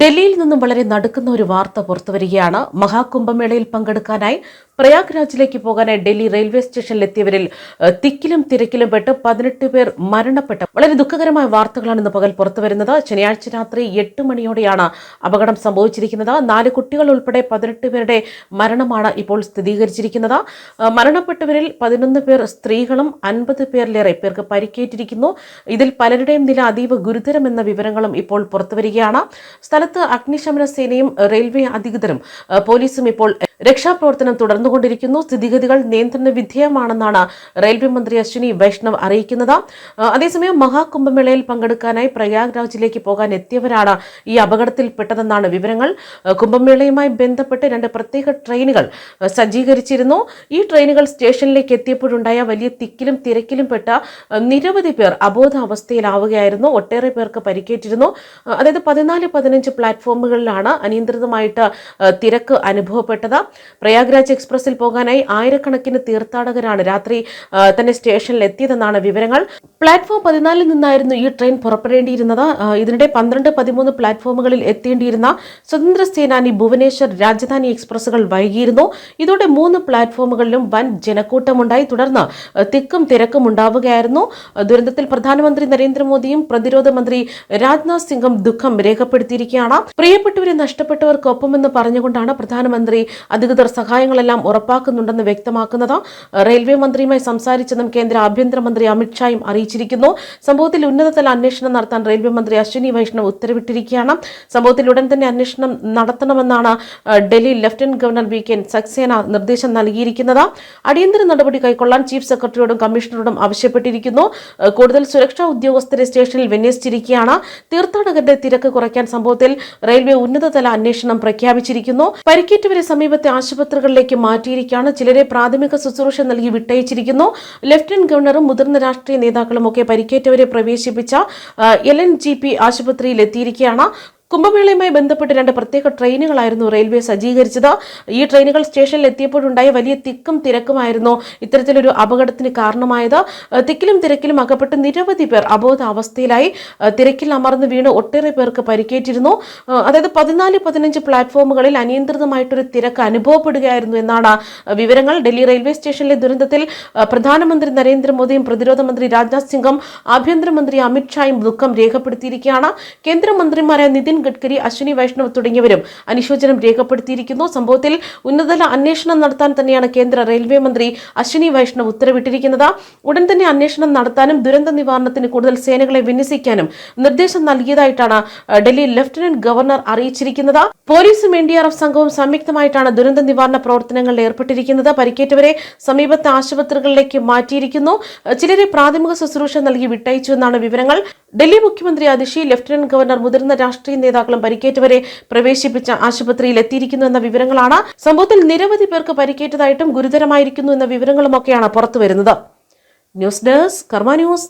ഡൽഹിയിൽ നിന്നും വളരെ നടുക്കുന്ന ഒരു വാർത്ത പുറത്തുവരികയാണ്. മഹാകുംഭമേളയിൽ പങ്കെടുക്കാനായി പ്രയാഗ് രാജിലേക്ക് പോകാനായി ഡൽഹി റെയിൽവേ സ്റ്റേഷനിലെത്തിയവരിൽ തിക്കിലും തിരക്കിലും പെട്ട് പതിനെട്ട് പേർ മരണപ്പെട്ട വളരെ ദുഃഖകരമായ വാർത്തകളാണ് ഇന്ന് പകൽ പുറത്തുവരുന്നത്. ശനിയാഴ്ച രാത്രി എട്ട് മണിയോടെയാണ് അപകടം സംഭവിച്ചിരിക്കുന്നത്. നാല് കുട്ടികൾ ഉൾപ്പെടെ പതിനെട്ട് പേരുടെ മരണമാണ് ഇപ്പോൾ സ്ഥിരീകരിച്ചിരിക്കുന്നത്. മരണപ്പെട്ടവരിൽ പതിനൊന്ന് പേർ സ്ത്രീകളും അൻപത് പേരിലേറെ പേർക്ക് പരിക്കേറ്റിരിക്കുന്നു. ഇതിൽ പലരുടെയും നില അതീവ ഗുരുതരമെന്ന വിവരങ്ങളും ഇപ്പോൾ പുറത്തുവരികയാണ്. സ്ഥലത്ത് അഗ്നിശമന സേനയും റെയിൽവേ അധികൃതരും പോലീസും ഇപ്പോൾ രക്ഷാപ്രവർത്തനം തുടർന്നുകൊണ്ടിരിക്കുന്നു. സ്ഥിതിഗതികൾ നിയന്ത്രണ വിധേയമാണെന്നാണ് റെയിൽവേ മന്ത്രി അശ്വിനി വൈഷ്ണവ് അറിയിക്കുന്നത്. അതേസമയം മഹാകുംഭമേളയിൽ പങ്കെടുക്കാനായി പ്രയാഗ്രാജിലേക്ക് പോകാൻ എത്തിയവരാണ് ഈ അപകടത്തിൽപ്പെട്ടതെന്നാണ് വിവരങ്ങൾ. കുംഭമേളയുമായി ബന്ധപ്പെട്ട് രണ്ട് പ്രത്യേക ട്രെയിനുകൾ സജ്ജീകരിച്ചിരുന്നു. ഈ ട്രെയിനുകൾ സ്റ്റേഷനിലേക്ക് എത്തിയപ്പോഴുണ്ടായ വലിയ തിക്കിലും തിരക്കിലും പെട്ട നിരവധി പേർ അബോധാവസ്ഥയിലാവുകയായിരുന്നു. ഒട്ടേറെ പേർക്ക് പരിക്കേറ്റിരുന്നു. അതായത് പതിനാല് പതിനഞ്ച് പ്ലാറ്റ്ഫോമുകളിലാണ് അനിയന്ത്രിതമായിട്ട് തിരക്ക് അനുഭവപ്പെട്ടത്. പ്രയാഗ്രാജ് എക്സ്പ്രസിൽ പോകാനായി ആയിരക്കണക്കിന് തീർത്ഥാടകരാണ് രാത്രി തന്നെ സ്റ്റേഷനിൽ എത്തിയതെന്നാണ് വിവരങ്ങൾ. പ്ലാറ്റ്ഫോം പതിനാലിൽ നിന്നായിരുന്നു ഈ ട്രെയിൻ പുറപ്പെടേണ്ടിയിരുന്നത്. ഇതിനിടെ പന്ത്രണ്ട് പതിമൂന്ന് പ്ലാറ്റ്ഫോമുകളിൽ എത്തേണ്ടിയിരുന്ന സ്വതന്ത്ര സേനാനി ഭുവനേശ്വർ രാജധാനി എക്സ്പ്രസുകൾ വൈകിയിരുന്നു. ഇതോടെ മൂന്ന് പ്ലാറ്റ്ഫോമുകളിലും വൻ ജനക്കൂട്ടമുണ്ടായി. തുടർന്ന് തിക്കും തിരക്കും ഉണ്ടാവുകയായിരുന്നു. ദുരന്തത്തിൽ പ്രധാനമന്ത്രി നരേന്ദ്രമോദിയും പ്രതിരോധ മന്ത്രി രാജ്നാഥ് സിംഗും ദുഃഖം രേഖപ്പെടുത്തിയിരിക്കുകയാണ്. പ്രിയപ്പെട്ടവരെ നഷ്ടപ്പെട്ടവർക്കൊപ്പമെന്ന് പറഞ്ഞുകൊണ്ടാണ് പ്രധാനമന്ത്രി അധികൃതർ സഹായങ്ങളെല്ലാം ഉറപ്പാക്കുന്നുണ്ടെന്ന് വ്യക്തമാക്കുന്നത് റെയിൽവേ മന്ത്രിയുമായി സംസാരിച്ചെന്നും കേന്ദ്ര ആഭ്യന്തരമന്ത്രി അമിത്ഷായും അറിയിച്ചിരിക്കുന്നു. സംഭവത്തിൽ ഉന്നതതല അന്വേഷണം നടത്താൻ റെയിൽവേ മന്ത്രി അശ്വിനി വൈഷ്ണവ് ഉത്തരവിട്ടിരിക്കുകയാണ്. സംഭവത്തിൽ ഉടൻ തന്നെ അന്വേഷണം നടത്തണമെന്നാണ് Delhi lieutenant governor V K Saxena നിർദ്ദേശം നൽകിയിരിക്കുന്നത്. അടിയന്തര നടപടി കൈക്കൊള്ളാൻ ചീഫ് സെക്രട്ടറിയോടും കമ്മീഷണറോടും ആവശ്യപ്പെട്ടിരിക്കുന്നു. കൂടുതൽ സുരക്ഷാ ഉദ്യോഗസ്ഥരെ സ്റ്റേഷനിൽ വിന്യസിച്ചിരിക്കുകയാണ്. തീർത്ഥാടകരുടെ തിരക്ക് കുറയ്ക്കാൻ സംഭവത്തിൽ റെയിൽവേ ഉന്നതതല അന്വേഷണം പ്രഖ്യാപിച്ചിരിക്കുന്നു. പരിക്കേറ്റവരെ സമീപത്തെ ആശുപത്രികളിലേക്ക് മാറ്റിയിരിക്കുകയാണ്. ചിലരെ പ്രാഥമിക ശുശ്രൂഷ നൽകി വിട്ടയച്ചിരിക്കുന്നു. ലഫ്റ്റനന്റ് ഗവർണറും മുതിർന്ന രാഷ്ട്രീയ നേതാക്കളും ഒക്കെ പരിക്കേറ്റവരെ പ്രവേശിപ്പിച്ച എൽ എൻ ജി പി ആശുപത്രിയിൽ എത്തിയിരിക്കുകയാണ് കുംഭമേളയുമായി ബന്ധപ്പെട്ട് രണ്ട് പ്രത്യേക ട്രെയിനുകളായിരുന്നു റെയിൽവേ സജ്ജീകരിച്ചത്. ഈ ട്രെയിനുകൾ സ്റ്റേഷനിൽ എത്തിയപ്പോഴുണ്ടായ വലിയ തിക്കും തിരക്കുമായിരുന്നു ഇത്തരത്തിലൊരു അപകടത്തിന് കാരണമായത്. തിക്കിലും തിരക്കിലും അകപ്പെട്ട് നിരവധി പേർ അബോധാവസ്ഥയിലായി. തിരക്കിൽ അമർന്ന് വീണ് ഒട്ടേറെ പേർക്ക് പരിക്കേറ്റിരുന്നു. അതായത് പതിനാല് പതിനഞ്ച് പ്ലാറ്റ്ഫോമുകളിൽ അനിയന്ത്രിതമായിട്ടൊരു തിരക്ക് അനുഭവപ്പെടുകയായിരുന്നു എന്നാണ് വിവരങ്ങൾ. ഡൽഹി റെയിൽവേ സ്റ്റേഷനിലെ ദുരന്തത്തിൽ പ്രധാനമന്ത്രി നരേന്ദ്രമോദിയും പ്രതിരോധ മന്ത്രി രാജ്നാഥ് സിംഗും ആഭ്യന്തരമന്ത്രി അമിത്ഷായും ദുഃഖം രേഖപ്പെടുത്തിയിരിക്കുകയാണ്. കേന്ദ്രമന്ത്രിമാരായ നിതിൻ ഗഡ്കരി അശ്വിനി വൈഷ്ണവ് തുടങ്ങിയവരും അനുശോചനം രേഖപ്പെടുത്തിയിരിക്കുന്നു. സംഭവത്തിൽ ഉന്നതതല അന്വേഷണം നടത്താൻ തന്നെയാണ് കേന്ദ്ര റെയിൽവേ മന്ത്രി അശ്വിനി വൈഷ്ണവ് ഉത്തരവിട്ടിരിക്കുന്നത്. ഉടൻ തന്നെ അന്വേഷണം നടത്താനും ദുരന്ത നിവാരണത്തിന് കൂടുതൽ സേനകളെ വിന്യസിക്കാനും നിർദ്ദേശം നൽകിയതായിട്ടാണ് ഡൽഹി ലഫ്റ്റനന്റ് ഗവർണർ അറിയിച്ചിരിക്കുന്നത്. പോലീസും എൻ ഡി ആർ എഫ് സംഘവും സംയുക്തമായിട്ടാണ് ദുരന്ത നിവാരണ പ്രവർത്തനങ്ങളിൽ ഏർപ്പെട്ടിരിക്കുന്നത്. പരിക്കേറ്റവരെ സമീപത്തെ ആശുപത്രികളിലേക്ക് മാറ്റിയിരിക്കുന്നു. ചിലരെ പ്രാഥമിക ശുശ്രൂഷ നൽകി വിട്ടയച്ചു എന്നാണ് വിവരങ്ങൾ. ഡൽഹി മുഖ്യമന്ത്രി അതിഷി ലഫ്റ്റനന്റ് ഗവർണർ മുതിർന്ന രാഷ്ട്രീയ നേതാക്കളും പരിക്കേറ്റവരെ പ്രവേശിപ്പിച്ച ആശുപത്രിയിൽ എത്തിയിരിക്കുന്നു എന്ന വിവരങ്ങളാണ് സംഭവത്തിൽ നിരവധി പേർക്ക് പരിക്കേറ്റതായിട്ടും ഗുരുതരമായിരിക്കുന്നു എന്ന വിവരങ്ങളുമൊക്കെയാണ് പുറത്തുവരുന്നത്. News desk Karma news.